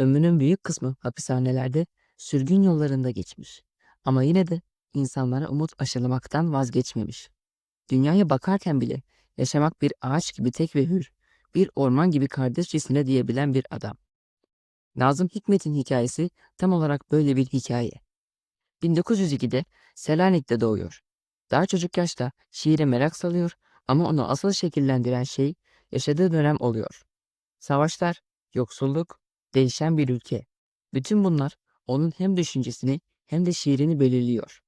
Ömrünün büyük kısmı hapishanelerde, sürgün yollarında geçmiş. Ama yine de insanlara umut aşılamaktan vazgeçmemiş. Dünyaya bakarken bile yaşamak bir ağaç gibi tek ve hür, bir orman gibi kardeşçesine diyebilen bir adam. Nazım Hikmet'in hikayesi tam olarak böyle bir hikaye. 1902'de Selanik'te doğuyor. Daha çocuk yaşta şiire merak salıyor ama onu asıl şekillendiren şey yaşadığı dönem oluyor. Savaşlar, yoksulluk, değişen bir ülke. Bütün bunlar onun hem düşüncesini hem de şiirini belirliyor.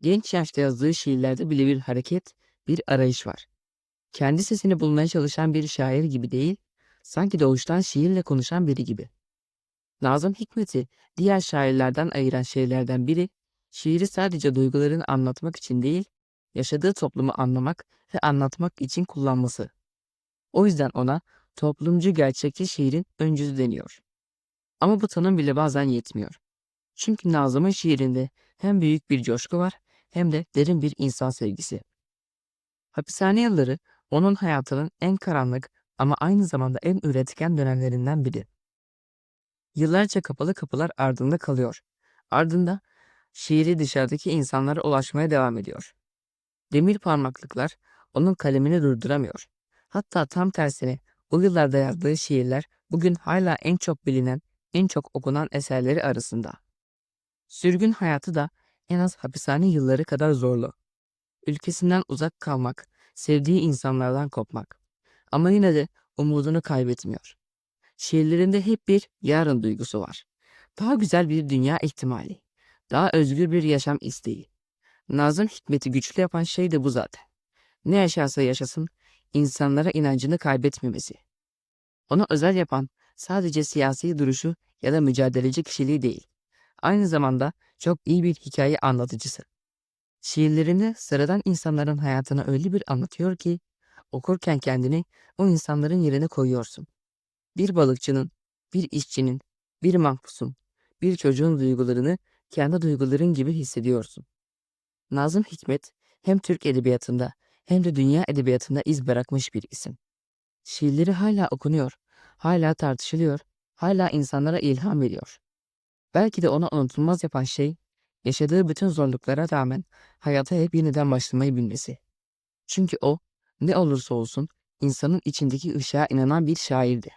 Genç yaşta yazdığı şiirlerde bile bir hareket, bir arayış var. Kendi sesini bulmaya çalışan bir şair gibi değil, sanki doğuştan şiirle konuşan biri gibi. Nazım Hikmet'i diğer şairlerden ayıran şeylerden biri, şiiri sadece duygularını anlatmak için değil, yaşadığı toplumu anlamak ve anlatmak için kullanması. O yüzden ona toplumcu gerçekçi şiirin öncüsü deniyor. Ama bu tanım bile bazen yetmiyor. Çünkü Nazım'ın şiirinde hem büyük bir coşku var hem de derin bir insan sevgisi. Hapishane yılları onun hayatının en karanlık ama aynı zamanda en üretken dönemlerinden biri. Yıllarca kapalı kapılar ardında kalıyor. Ardında şiiri dışarıdaki insanlara ulaşmaya devam ediyor. Demir parmaklıklar onun kalemini durduramıyor. Hatta tam tersine o yıllarda yazdığı şiirler bugün hala en çok bilinen, en çok okunan eserleri arasında. Sürgün hayatı da en az hapishane yılları kadar zorlu. Ülkesinden uzak kalmak, sevdiği insanlardan kopmak. Ama yine de umudunu kaybetmiyor. Şiirlerinde hep bir yarın duygusu var. Daha güzel bir dünya ihtimali. Daha özgür bir yaşam isteği. Nazım Hikmet'i güçlü yapan şey de bu zaten. Ne yaşarsa yaşasın, insanlara inancını kaybetmemesi. Onu özel yapan sadece siyasi duruşu ya da mücadeleci kişiliği değil. Aynı zamanda çok iyi bir hikaye anlatıcısı. Şiirlerini sıradan insanların hayatını öyle bir anlatıyor ki okurken kendini o insanların yerine koyuyorsun. Bir balıkçının, bir işçinin, bir mahpusun, bir çocuğun duygularını kendi duyguların gibi hissediyorsun. Nazım Hikmet hem Türk edebiyatında hem de dünya edebiyatında iz bırakmış bir isim. Şiirleri hala okunuyor, hala tartışılıyor, hala insanlara ilham veriyor. Belki de onu unutulmaz yapan şey, yaşadığı bütün zorluklara rağmen hayata hep yeniden başlamayı bilmesi. Çünkü o, ne olursa olsun insanın içindeki ışığa inanan bir şairdi.